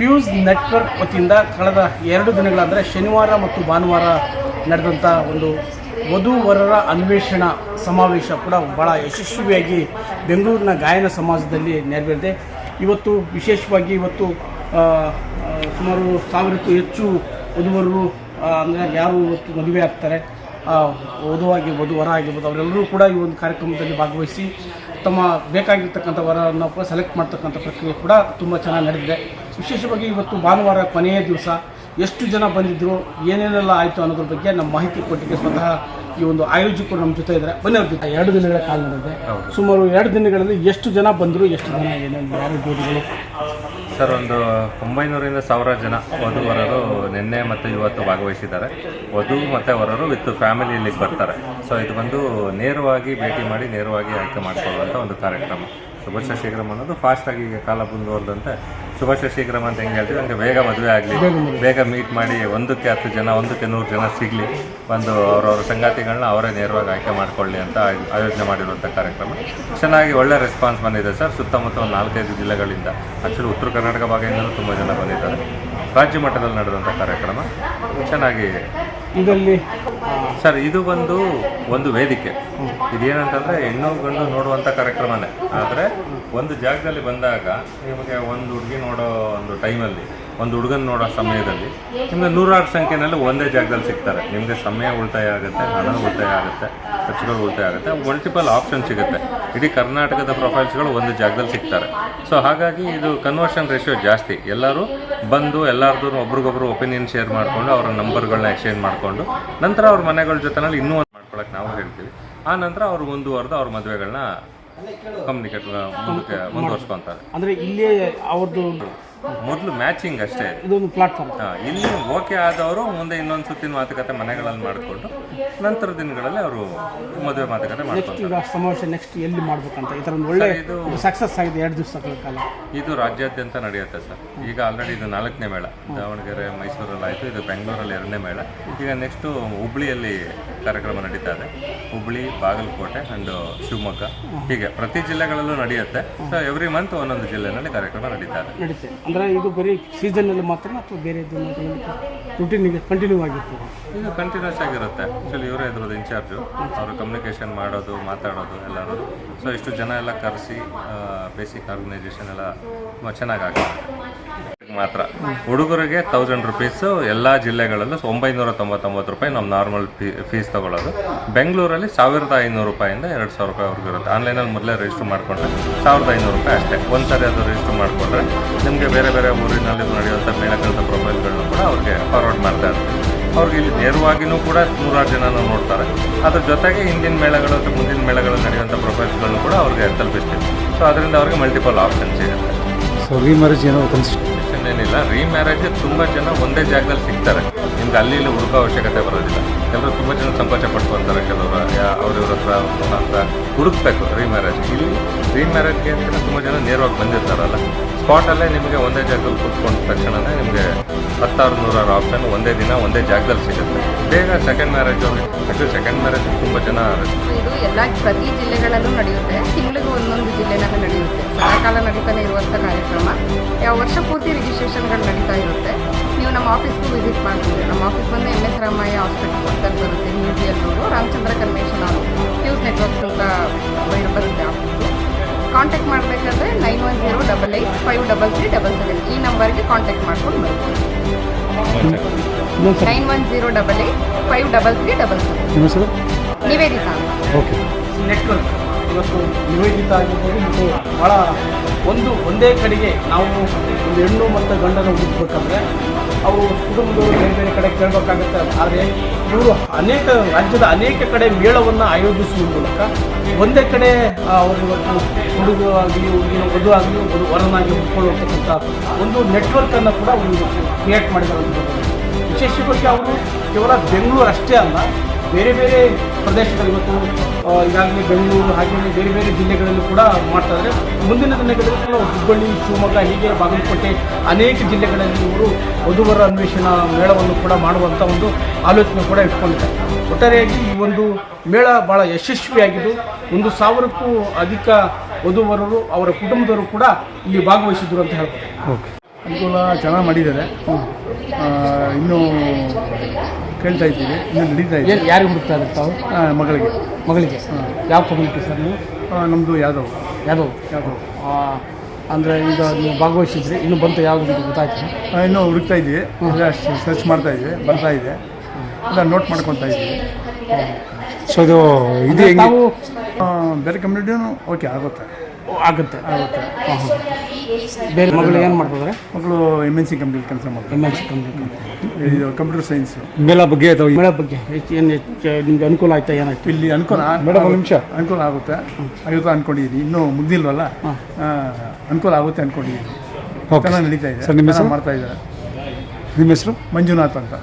Fuse network ವತಿಯಿಂದ ಕಳೆದ ಎರಡು ದಿನಗಳಂದರೆ ಶನಿವಾರ ಮತ್ತು ಭಾನುವಾರ ನಡೆದಂಥ ಒಂದು ವಧುವರರ ಅನ್ವೇಷಣಾ ಸಮಾವೇಶ ಕೂಡ ಭಾಳ ಯಶಸ್ವಿಯಾಗಿ ಬೆಂಗಳೂರಿನ ಗಾಯನ ಸಮಾಜದಲ್ಲಿ ನೆರವೇರಿದೆ. ಇವತ್ತು ವಿಶೇಷವಾಗಿ ಇವತ್ತು ಸುಮಾರು ಸಾವಿರಕ್ಕೂ ಹೆಚ್ಚು ವಧುವರರು ಅಂದರೆ ಯಾರು ಇವತ್ತು ಮದುವೆ ಆಗ್ತಾರೆ ಆ, ವಧು ಆಗಿರ್ಬೋದು ವರ ಆಗಿರ್ಬೋದು ಅವರೆಲ್ಲರೂ ಕೂಡ ಈ ಒಂದು ಕಾರ್ಯಕ್ರಮದಲ್ಲಿ ಭಾಗವಹಿಸಿ ತಮ್ಮ ಬೇಕಾಗಿರ್ತಕ್ಕಂಥ ವರವನ್ನು ಕೂಡ ಸೆಲೆಕ್ಟ್ ಮಾಡ್ತಕ್ಕಂಥ ಪ್ರಕ್ರಿಯೆ ಕೂಡ ತುಂಬ ಚೆನ್ನಾಗಿ ನಡೆದಿದೆ. ವಿಶೇಷವಾಗಿ ಇವತ್ತು ಭಾನುವಾರ ಕೊನೆಯ ದಿವಸ ಎಷ್ಟು ಜನ ಬಂದಿದ್ದರು ಏನೇನೆಲ್ಲ ಆಯಿತು ಅನ್ನೋದ್ರ ಬಗ್ಗೆ ನಮ್ಮ ಮಾಹಿತಿ ಕೊಟ್ಟಿಗೆ ಸ್ವತಃ ಈ ಒಂದು ಆಯೋಜಕರು ನಮ್ಮ ಜೊತೆ ಇದ್ದಾರೆ. ಬನ್ನಿ ಅವ್ರ ಜೊತೆ. ಎರಡು ದಿನಗಳ ಕಾಲ ನಡೆದಿದೆ. ಸುಮಾರು ಎರಡು ದಿನಗಳಲ್ಲಿ ಎಷ್ಟು ಜನ ಬಂದರು ಎಷ್ಟು ಜನ ಏನೇನು ಯಾರು ಜೋಡಿಗಳು? ಸರ್ ಒಂದು ಒಂಬೈನೂರಿಂದ ಸಾವಿರ ಜನ ವಧುವರರು ನಿನ್ನೆ ಮತ್ತು ಇವತ್ತು ಭಾಗವಹಿಸಿದ್ದಾರೆ. ವಧು ಮತ್ತು ವರರು ವಿತ್ ಫ್ಯಾಮಿಲಿ ಇಲ್ಲಿಗೆ ಬರ್ತಾರೆ. ಸೊ ಇದು ಬಂದು ನೇರವಾಗಿ ಭೇಟಿ ಮಾಡಿ ನೇರವಾಗಿ ಆಯ್ಕೆ ಮಾಡಿಕೊಳ್ಳುವಂಥ ಒಂದು ಕಾರ್ಯಕ್ರಮ. ಶುಭಾಶಯ ಶೀಘ್ರಮ್ ಅನ್ನೋದು ಫಾಸ್ಟಾಗಿ ಈಗ ಕಾಲ ಮುಂದುವರೆದಂತೆ ಶುಭಾಶಯ ಶಶಿಗ್ರಮ ಅಂತ ಹೆಂಗೆ ಹೇಳ್ತೀವಿ? ಹಂಗೆ ಬೇಗ ಮದುವೆ ಆಗಲಿ, ಬೇಗ ಮೀಟ್ ಮಾಡಿ ಒಂದಕ್ಕೆ ಹತ್ತು ಜನ, ಒಂದಕ್ಕೆ ನೂರು ಜನ ಸಿಗಲಿ, ಒಂದು ಅವರವ್ರ ಸಂಗಾತಿಗಳನ್ನ ಅವರೇ ನೇರವಾಗಿ ಆಯ್ಕೆ ಮಾಡ್ಕೊಳ್ಳಿ ಅಂತ ಆಯ್- ಆಯೋಜನೆ ಮಾಡಿರುವಂಥ ಕಾರ್ಯಕ್ರಮ. ಚೆನ್ನಾಗಿ ಒಳ್ಳೆ ರೆಸ್ಪಾನ್ಸ್ ಬಂದಿದೆ ಸರ್. ಸುತ್ತಮುತ್ತ ಒಂದು ನಾಲ್ಕೈದು ಜಿಲ್ಲೆಗಳಿಂದ ಆ್ಯಕ್ಚುಲಿ ಉತ್ತರ ಕರ್ನಾಟಕ ಭಾಗದಿಂದಲೂ ತುಂಬ ಜನ ಬಂದಿದ್ದಾರೆ. ರಾಜ್ಯ ಮಟ್ಟದಲ್ಲಿ ನಡೆದಂಥ ಕಾರ್ಯಕ್ರಮ. ಚೆನ್ನಾಗಿ ಇದರಲ್ಲಿ ಸರ್, ಇದು ಒಂದು ಒಂದು ವೇದಿಕೆ. ಇದೇನಂತಂದ್ರೆ ಹೆಣ್ಣು ಗಂಡು ನೋಡುವಂತ ಕಾರ್ಯಕ್ರಮನೇ. ಆದರೆ ಒಂದು ಜಾಗದಲ್ಲಿ ಬಂದಾಗ ನಿಮಗೆ ಒಂದು ಹುಡುಗಿ ನೋಡೋ ಒಂದು ಟೈಮಲ್ಲಿ ಒಂದು ಹುಡುಗನ ನೋಡೋ ಸಮಯದಲ್ಲಿ ನಿಮಗೆ ನೂರಾರು ಸಂಖ್ಯೆನಲ್ಲಿ ಒಂದೇ ಜಾಗದಲ್ಲಿ ಸಿಗ್ತಾರೆ. ನಿಮಗೆ ಸಮಯ ಉಳಿತಾಯ ಆಗುತ್ತೆ ಹಣ ಉಳಿತಾಯ ಆಗುತ್ತೆ ಖರ್ಚುಗಳು ಉಳಿತಾಯ ಆಗುತ್ತೆ ಮಲ್ಟಿಪಲ್ ಆಪ್ಷನ್ ಸಿಗುತ್ತೆ. ಇಡೀ ಕರ್ನಾಟಕದ ಪ್ರೊಫೈಲ್ಸ್ಗಳು ಒಂದು ಜಾಗದಲ್ಲಿ ಸಿಗ್ತಾರೆ. ಸೊ ಹಾಗಾಗಿ ಇದು ಕನ್ವರ್ಷನ್ ರೇಷಿಯೋ ಜಾಸ್ತಿ. ಎಲ್ಲರೂ ಬಂದು ಎಲ್ಲರದ್ದು ಒಬ್ರಿಗೊಬ್ರು ಒಪಿನಿಯನ್ ಶೇರ್ ಮಾಡಿಕೊಂಡು ಅವರ ನಂಬರ್ಗಳನ್ನ ಎಕ್ಸ್ಚೇಂಜ್ ಮಾಡಿಕೊಂಡು ನಂತರ ಅವ್ರ ಮನೆಗಳ ಜೊತೆನಲ್ಲಿ ಇನ್ನೂ ಒಂದು ಮಾಡ್ಕೊಳಕ್ಕೆ ನಾವು ಹೇಳ್ತೀವಿ. ಆ ನಂತರ ಅವ್ರು ಮುಂದುವರೆದು ಅವ್ರ ಮದುವೆಗಳನ್ನ ಕಮ್ಯುನಿಕೇಟ್ ಮುಂದಕ್ಕೆ ಮುಂದುವರ್ಸ್ಕೊತಾರೆ. ಅಂದರೆ ಇಲ್ಲೇ ಅವ್ರದ್ದು ಮೊದಲು ಮ್ಯಾಚಿಂಗ್ ಅಷ್ಟೇ. ಇದೊಂದು ಪ್ಲಾಟ್ಫಾರ್ಮ್ ಇಲ್ಲಿ ಓಕೆ ಆದವರು ಮುಂದೆ ಇನ್ನೊಂದು ಸುತ್ತಿನ ಮಾತುಕತೆ ಮನೆಗಳಲ್ಲಿ ಮಾಡಿಕೊಂಡು ನಂತರ ದಿನಗಳಲ್ಲಿ ಅವರು ಮದುವೆ ಮಾತುಕತೆ ಮಾಡ್ತಾರೆ ಈಗ ಸಮಾವೇಶ ನೆಕ್ಸ್ಟ್ ಎಲ್ಲಿ ಮಾಡ್ಬೇಕಂತ ಒಂದು ಒಳ್ಳೆ ಇದು ಸಕ್ಸಸ್ ಆಗಿದೆ ಎರಡು ದಿವಸಗಳ ಕಾಲ. ಇದು ರಾಜ್ಯಾದ್ಯಂತ ನಡೆಯುತ್ತೆ ಸರ್ ಈಗ ಆಲ್ರೆಡಿ ಇದು ನಾಲ್ಕನೇ ಮೇಳ. ದಾವಣಗೆರೆ ಮೈಸೂರಲ್ಲಿ ಆಯಿತು ಇದು ಬೆಂಗಳೂರಲ್ಲಿ ಎರಡನೇ ಮೇಳ. ಈಗ ನೆಕ್ಸ್ಟು ಹುಬ್ಳಿಯಲ್ಲಿ ಕಾರ್ಯಕ್ರಮ ನಡೀತಾ ಇದೆ. ಹುಬ್ಳಿ ಬಾಗಲಕೋಟೆ ಅಂಡ್ ಶಿವಮೊಗ್ಗ. ಹೀಗೆ ಪ್ರತಿ ಜಿಲ್ಲೆಗಳಲ್ಲೂ ನಡೆಯುತ್ತೆ. ಸೊ ಎವ್ರಿ ಮಂತ್ ಒಂದೊಂದು ಜಿಲ್ಲೆನಲ್ಲಿ ಕಾರ್ಯಕ್ರಮ ನಡೀತಾ ಇದೆ. ನಡೀತೆ. ಅಂದರೆ ಇದು ಬರೀ ಸೀಸನ್ನಲ್ಲಿ ಮಾತ್ರ ಅಥವಾ ಬೇರೆ ರುಟೀನಿಗೆ ಕಂಟಿನ್ಯೂ ಆಗಿರ್ತದೆ? ಇದು ಕಂಟಿನ್ಯೂಸ್ ಆಗಿರುತ್ತೆ. ಆ್ಯಕ್ಚುಲಿ ಇವರೇ ಇದ್ರದ್ದು ಇನ್ಚಾರ್ಜು ಅವರು ಕಮ್ಯುನಿಕೇಷನ್ ಮಾಡೋದು ಮಾತಾಡೋದು ಎಲ್ಲರೂ. ಸೊ ಇಷ್ಟು ಜನ ಎಲ್ಲ ಕರೆಸಿ ಬೇಸಿಕ್ ಆರ್ಗನೈಸೇಷನ್ ಎಲ್ಲ ತುಂಬ ಚೆನ್ನಾಗಿ ಆಗ್ತದೆ ಮಾತ್ರ. ಹುಡುಗರಿಗೆ ತೌಸಂಡ್ ರುಪೀಸು ಎಲ್ಲ ಜಿಲ್ಲೆಗಳಲ್ಲೂ ಒಂಬೈನೂರ ತೊಂಬತ್ತೊಂಬತ್ತು ರೂಪಾಯಿ ನಮ್ಮ ನಾರ್ಮಲ್ ಫೀ ಫೀಸ್ ತೊಗೊಳ್ಳೋದು ಬೆಂಗಳೂರಲ್ಲಿ ಸಾವಿರದ ಐನೂರು ರೂಪಾಯಿಂದ ಎರಡು ಸಾವಿರ ರೂಪಾಯಿವರೆಗೂ ಇರುತ್ತೆ. ಆನ್ಲೈನಲ್ಲಿ ಮೊದಲೇ ರಿಜಿಸ್ಟರ್ ಮಾಡಿಕೊಂಡ್ರೆ ಸಾವಿರದ ಐನೂರು ರೂಪಾಯಿ ಅಷ್ಟೇ. ಒಂದು ಸರಿ ಅದು ರಿಜಿಸ್ಟರ್ ಮಾಡಿಕೊಂಡ್ರೆ ನಿಮಗೆ ಬೇರೆ ಬೇರೆ ಊರಿನಲ್ಲಿ ನಡೆಯುವಂಥ ಮೇಳಗಳನ್ನ ಪ್ರೊಫೈಲ್ಗಳನ್ನು ಕೂಡ ಅವ್ರಿಗೆ ಫಾರ್ವರ್ಡ್ ಮಾಡ್ತಾ ಇರ್ತಾರೆ. ಅವ್ರಿಗೆ ಇಲ್ಲಿ ನೇರವಾಗಿಯೂ ಕೂಡ ನೂರಾರು ಜನನ ನೋಡ್ತಾರೆ. ಅದ್ರ ಜೊತೆಗೆ ಹಿಂದಿನ ಮೇಳಗಳು ಅಥವಾ ಮುಂದಿನ ಮೇಳಗಳು ನಡೆಯುವಂಥ ಪ್ರೊಫೈಲ್ಸ್ಗಳನ್ನು ಕೂಡ ಅವ್ರಿಗೆ ತಲುಪಿಸ್ತೀವಿ. ಸೊ ಅದರಿಂದ ಅವ್ರಿಗೆ ಮಲ್ಟಿಪಲ್ ಆಪ್ಷನ್ಸ್ ಇರುತ್ತೆ. ಸೊ ರೀಮ್ಯಾರೇಜ್ ಏನೋ ಕನ್ಸಿಸ್ಟ್ ಏನಿಲ್ಲ ರೀಮ್ಯಾರೇಜ್ ತುಂಬ ಜನ ಒಂದೇ ಜಾಗದಲ್ಲಿ ಸಿಗ್ತಾರೆ. ನಿಮ್ಗೆ ಅಲ್ಲಿ ಇಲ್ಲಿ ಹುಡುಕೋ ಅವಶ್ಯಕತೆ ಬರೋದಿಲ್ಲ. ಎಲ್ಲರೂ ತುಂಬ ಜನ ಸಂಕೋಚ ಪಡ್ಕೊತಾರೆ, ಕೆಲವರು ಅವ್ರ ಹತ್ರ ಹುಡುಕ್ಬೇಕು ರೀಮ್ಯಾರೇಜ್ ಇಲ್ಲಿ ರೀಮ್ಯಾರೇಜ್ಗೆ ಅಂತ ತುಂಬ ಜನ ನೇರವಾಗಿ ಬಂದಿರ್ತಾರಲ್ಲ. ಸ್ಪಾಟಲ್ಲೇ ನಿಮಗೆ ಒಂದೇ ಜಾಗದಲ್ಲಿ ಕೂತ್ಕೊಂಡ ತಕ್ಷಣನೇ ನಿಮಗೆ ಹತ್ತಾರು ನೂರಾರು ಆಪ್ಷನ್ ಒಂದೇ ದಿನ, ಒಂದೇ ಜಾಗದಲ್ಲಿ ಸಿಗುತ್ತೆ. ಬೇಗ second marriage actually second marriage ತುಂಬ ಜನ ಇದು ಎಲ್ಲ ಪ್ರತಿ ಜಿಲ್ಲೆಗಳಲ್ಲೂ ನಡೆಯುತ್ತೆ. ತಿಂಗಳಿಗೂ ಒಂದೊಂದು ಜಿಲ್ಲೆನಲ್ಲಿ ನಡೆಯುತ್ತೆ. ಸದಾಕಾಲ ನಡೀತಾನೆ ಇರುವಂಥ ಕಾರ್ಯಕ್ರಮ. ಯಾವ ವರ್ಷ ಪೂರ್ತಿ ರಿಜಿಸ್ಟ್ರೇಷನ್ಗಳು ನಡೀತಾ ಇರುತ್ತೆ. ನೀವು ನಮ್ಮ ಆಫೀಸ್ಗೂ ವಿಸಿಟ್ ಮಾಡ್ತೀವಿ ನಮ್ಮ ಆಫೀಸ್ ಬಂದು ಎಂ ಎಸ್ ರಾಮಯ್ಯ ಹಾಸ್ಪಿಟಲ್ ಪಕ್ಕದಲ್ಲಿ ಬರುತ್ತೆ. ನ್ಯೂ ರಾಮಚಂದ್ರ ಕನ್ವೇಷನ್ ಅವರು. ನ್ಯೂಸ್ ನೆಟ್ವರ್ಕ್ ಅಂತ ಬೈ- ಬರುತ್ತೆ ಆಫೀಸು ಕಾಂಟ್ಯಾಕ್ಟ್ ಮಾಡಬೇಕಂದ್ರೆ nine one zero double eight five double three double seven ಈ ನಂಬರ್ಗೆ ಕಾಂಟ್ಯಾಕ್ಟ್ ಮಾಡ್ಕೊಂಡು ಬರ್ತೀವಿ nine one zero double eight five double three double seven Nivedita. Okay. Network ಇವತ್ತು ನಿವೇದಿತ ಆಗಿರ್ಬೋದು ಮತ್ತು ಭಾಳ ಒಂದು ಒಂದೇ ಕಡೆಗೆ ನಾವು ಒಂದು ಹೆಣ್ಣು ಮತ್ತು ಗಂಡನ ಹುಡುಕ್ಬೇಕಂದ್ರೆ ಅವರು ಕುಟುಂಬದವರು ಬೇರೆ ಬೇರೆ ಕಡೆ ಕೇಳಬೇಕಾಗುತ್ತೆ. ಆದರೆ ಇವರು ಅನೇಕ ರಾಜ್ಯದ ಅನೇಕ ಕಡೆ ಮೇಳವನ್ನು ಆಯೋಜಿಸುವ ಮೂಲಕ ಒಂದೇ ಕಡೆ ಅವರು ಇವತ್ತು ಹುಡುಗ ಆಗಲಿ, ಹುಡುಗಿನ ವಧು ಆಗಲಿ, ಒಂದು ವರನಾಗಿ ಹುಡ್ಕೊಳ್ಳುವಂತಕ್ಕಂಥ ಒಂದು ನೆಟ್ವರ್ಕನ್ನು ಕೂಡ ಅವರು ಕ್ರಿಯೇಟ್ ಮಾಡಿದ್ದಾರೆ ವಿಶೇಷವಾಗಿ ಅವರು ಕೇವಲ ಬೆಂಗಳೂರು ಅಷ್ಟೇ ಅಲ್ಲ ಬೇರೆ ಬೇರೆ ಪ್ರದೇಶದಲ್ಲಿ ಮತ್ತು ಈಗಾಗಲೇ ಬೆಂಗಳೂರು ಹಾಗೆಯೇ ಬೇರೆ ಬೇರೆ ಜಿಲ್ಲೆಗಳಲ್ಲೂ ಕೂಡ ಮಾಡ್ತಾ ಮುಂದಿನ ದಿನಗಳಲ್ಲಿ ಹುಬ್ಬಳ್ಳಿ, ಶಿವಮೊಗ್ಗ ಹೀಗೆ ಬಾಗಲಕೋಟೆ ಅನೇಕ ಜಿಲ್ಲೆಗಳಲ್ಲಿ ಇವರು ವಧುವರ ಅನ್ವೇಷಣಾ ಮೇಳವನ್ನು ಕೂಡ ಮಾಡುವಂಥ ಒಂದು ಆಲೋಚನೆ ಕೂಡ ಇಟ್ಕೊಂಡಿದ್ದಾರೆ. ಒಟ್ಟಾರೆಯಾಗಿ ಈ ಒಂದು ಮೇಳ ಭಾಳ ಯಶಸ್ವಿಯಾಗಿದ್ದು, ಒಂದು ಸಾವಿರಕ್ಕೂ ಅಧಿಕ ವಧುವರರು ಅವರ ಕುಟುಂಬದವರು ಕೂಡ ಇಲ್ಲಿ ಭಾಗವಹಿಸಿದ್ರು ಅಂತ ಓಕೆ. ಅನುಕೂಲ ಚೆನ್ನಾಗಿ ಮಾಡಿದ್ದಾರೆ. ಇನ್ನೂ ಕೇಳ್ತಾ ಇದ್ದೀವಿ ಇನ್ನು ನಡೀತಾ ಇದೆ. ಏನು ಯಾರಿಗೆ ಹುಡುಕ್ತಾ ಇದ್ದಾರೆ ತಾವು? ಮಗಳಿಗೆ. ಮಗಳಿಗೆ. ಯಾವ ಕಮ್ಯುನಿಟಿ ಸರ್ ನೀವು? ನಮ್ಮದು ಯಾದವ್. ಯಾದವ್? ಯಾದವ್. ಅಂದರೆ ಈಗ ನೀವು ಭಾಗವಹಿಸಿದ್ರಿ ಇನ್ನು ಬಂತು ಯಾವುದು ಅಂತ ಗೊತ್ತಾಯ್ತು? ಇನ್ನೂ ಹುಡುಕ್ತಾ ಇದ್ದೀವಿ. ಸರ್ಚ್ ಮಾಡ್ತಾ ಇದ್ದೀವಿ ಬರ್ತಾ ಇದೆ. ಎಲ್ಲ ನೋಟ್ ಮಾಡ್ಕೊತಾ ಇದ್ದೀವಿ. ಸೊ ಇದು ಇದು ನಾವು ಹೆಂಗೆ? ತಾವು ಆ, ಬೇರೆ ಕಮ್ಯುನಿಟಿನೂ ಓಕೆ ಆಗುತ್ತೆ. ಆಗುತ್ತೆ ಆಗುತ್ತೆ. ಬೇರೆ ಮಗಳು ಏನು ಮಾಡ್ತಿದ್ದಾರೆ ಮಗಳು ಎಂ ಎನ್ ಸಿ ಕಂಪ್ನಿ ಕೆಲಸ ಮಾಡ್ತಾರೆ ಎಂ ಎನ್ ಸಿ ಕಂಪ್ನಿ ಇದು ಕಂಪ್ಯೂಟರ್ ಸೈನ್ಸ್ ಮೇಳ ಬಗ್ಗೆ ಅಥವಾ ಮೇಳ ಬಗ್ಗೆ ಹೆಚ್ಚು ಏನು ಹೆಚ್ಚು ನಿಮ್ಗೆ ಅನುಕೂಲ ಆಯ್ತಾ ಏನಾಯ್ತು? ಇಲ್ಲಿ ಅನುಕೂಲ ಮೇಡಮ್, ಒಂದು ನಿಮಿಷ. ಅನುಕೂಲ ಆಗುತ್ತೆ. ಆಗುತ್ತೆ ಅಂದ್ಕೊಂಡಿದ್ದೀನಿ ಇನ್ನೂ ಮುಗ್ದಿಲ್ವಲ್ಲ? ಹಾಂ. ಅನುಕೂಲ ಆಗುತ್ತೆ ಅಂದ್ಕೊಂಡಿದ್ದೀನಿ ಓಕೆ. ಚೆನ್ನಾಗಿ ನಡೀತಾ ಇದೆ. ಸರ್, ನಿಮ್ಮ ಹೆಸರು? ಚೆನ್ನಾಗಿ ಮಾಡ್ತಾ ಇದ್ದಾರೆ. ನಿಮ್ಮ ಹೆಸರು? ಮಂಜುನಾಥ್ ಅಂತ.